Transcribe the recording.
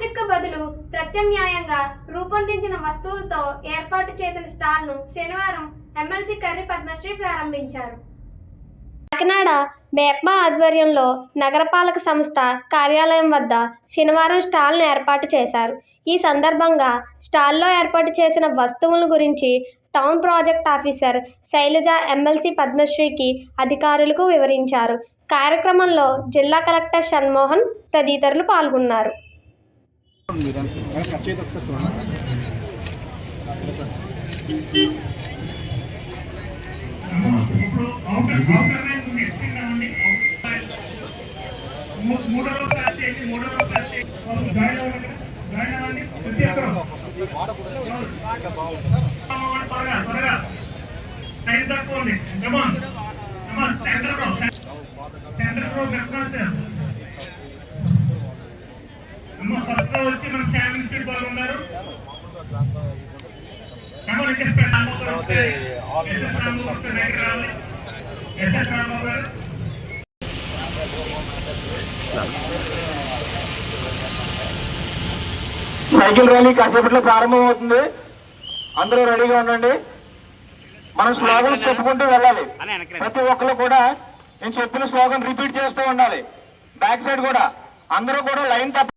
Plastic బదులు ప్రత్యామ్నాయంగా రూపొందించిన వస్తువులతో ఏర్పాటు చేసిన స్టాల్ను శనివారం ఎమ్మెల్సీ కర్రి పద్మశ్రీ ప్రారంభించారు. కాకినాడ బేప్మా ఆధ్వర్యంలో నగరపాలక సంస్థ కార్యాలయం వద్ద శనివారం స్టాల్ను ఏర్పాటు చేశారు. ఈ సందర్భంగా స్టాల్లో ఏర్పాటు చేసిన వస్తువుల గురించి town project officer Shailaja MLC పద్మశ్రీకి అధికారులకు వివరించారు. కార్యక్రమంలో జిల్లా కలెక్టర్ షణ్మోహన్ తదితరులు పాల్గొన్నారు. సెంటర్ రో సెంటర్ రో పెట్టాలి అమ్మ ఫస్ట్లో వచ్చి మన ఫ్యామిలీ స్పీడ్ వాళ్ళు ఉన్నారు సైకిల్ ర్యాలీ కాసేపట్లో ప్రారంభం అవుతుంది. అందరూ రెడీగా ఉండండి. మనం స్లోగన్స్ చెప్పుకుంటూ వెళ్ళాలి. ప్రతి ఒక్కరు కూడా నేను చెప్పిన స్లోగన్ రిపీట్ చేస్తూ ఉండాలి. బ్యాక్ సైడ్ కూడా. అందరూ కూడా లైన్ తప్ప